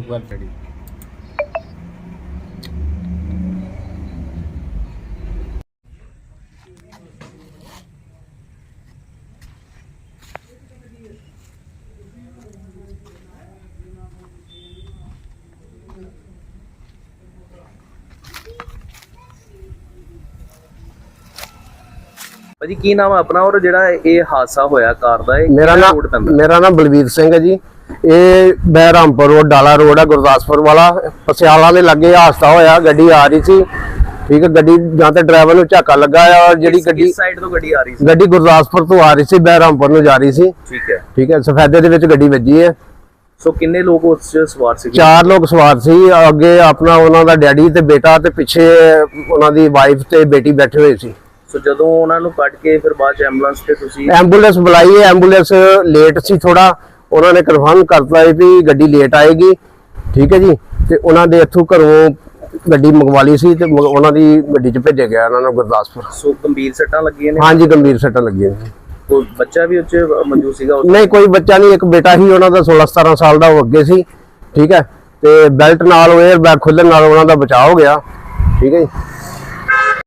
ਕਰ ਚੜੀ ਭਾਜੀ ਕੀ ਨਾਮ ਹੈ ਆਪਣਾ ਔਰ ਜਿਹੜਾ ਇਹ ਹਾਦਸਾ ਹੋਇਆ ਕਾਰ ਦਾ ਇਹ ਮੇਰਾ ਨਾਮ ਮੇਰਾ ਨਾਮ ਬਲਵੀਰ ਸਿੰਘ ਹੈ ਜੀ। ਇਹ ਬਹਿਰਾਮਪੁਰ ਰੋਡ ਡਾਲਾ ਰੋਡ ਹੈ ਗੁਰਦਾਸਪੁਰ ਵਾਲਾ। ਪਸਿਆਲਾ ਦੇ ਲੱਗੇ ਹਾਦਸਾ ਹੋਇਆ ਗੱਡੀ ਆ ਰਹੀ ਸੀ। ਠੀਕ ਹੈ ਗੱਡੀ ਜਾਂ ਤੇ ਡਰਾਈਵਰ ਨੂੰ ਝਾਕਾ ਲੱਗਾ ਆ ਜਿਹੜੀ ਗੱਡੀ ਕਿਸ ਸਾਈਡ ਤੋਂ ਗੱਡੀ ਆ ਰਹੀ ਸੀ। ਗੱਡੀ ਗੁਰਦਾਸਪੁਰ ਤੋਂ ਆ ਰਹੀ ਸੀ ਬਹਿਰਾਮਪੁਰ ਨੂੰ ਜਾ ਰਹੀ ਸੀ। ਠੀਕ ਹੈ। ਠੀਕ ਹੈ ਸਫੈਦੇ ਦੇ ਵਿੱਚ ਗੱਡੀ ਵੱਜੀ ਹੈ। ਸੋ ਕਿੰਨੇ ਲੋਕ ਉਸ 'ਚ ਸਵਾਰ ਸੀਗੇ? ਚਾਰ ਲੋਕ ਸਵਾਰ ਸੀ। ਅੱਗੇ ਆਪਣਾ ਉਹਨਾਂ ਦਾ ਡੈਡੀ ਤੇ ਬੇਟਾ ਤੇ ਪਿੱਛੇ ਉਹਨਾਂ ਦੀ ਵਾਈਫ ਤੇ ਬੇਟੀ ਬੈਠੇ ਹੋਏ ਸੀ। ਸੋ ਜਦੋਂ ਉਹਨਾਂ ਨੂੰ ਕੱਢ ਕੇ ਫਿਰ ਬਾਅਦ ਚ ਐਂਬੂਲੈਂਸ ਤੇ ਤੁਸੀਂ ਐਂਬੂਲੈਂਸ ਬੁਲਾਈ ਐਂਬੂਲੈਂਸ ਲੇਟ ਸੀ ਥੋੜਾ ਉਹਨਾਂ ਨੇ ਕਨਫਰਮ ਕਰਤਾ ਹੈ ਵੀ ਗੱਡੀ ਲੇਟ ਆਏਗੀ ਠੀਕ ਹੈ ਜੀ? ਤੇ ਉਹਨਾਂ ਦੇ ਇੱਥੋਂ ਘਰੋਂ ਗੱਡੀ ਮੰਗਵਾ ਲਈ ਸੀ ਤੇ ਉਹਨਾਂ ਦੀ ਗੱਡੀ 'ਚ ਭੇਜਿਆ ਗਿਆ ਉਹਨਾਂ ਨੂੰ ਗੁਰਦਾਸਪੁਰ। ਸੋ ਗੰਭੀਰ ਸੱਟਾਂ ਲੱਗੀਆਂ ਨੇ? ਹਾਂਜੀ ਗੰਭੀਰ ਸੱਟਾਂ ਲੱਗੀਆਂ ਨੇ। ਕੋਈ ਬੱਚਾ ਵੀ ਉੱਚ ਮੌਜੂਦ ਸੀਗਾ ਨਹੀਂ ਕੋਈ ਬੱਚਾ ਨਹੀਂ ਇੱਕ ਬੇਟਾ ਹੀ ਉਹਨਾਂ ਦਾ 16 17 ਸਾਲ ਦਾ ਉਹ ਅੱਗੇ ਸੀ ਠੀਕ ਹੈ? ਤੇ ਬੈਲਟ ਨਾਲ 에ਅਰ ਬੈਗ ਖੁੱਲਣ ਨਾਲ ਉਹਨਾਂ ਦਾ ਬਚਾਅ ਹੋ ਗਿਆ ਠੀਕ ਹੈ ਜੀ?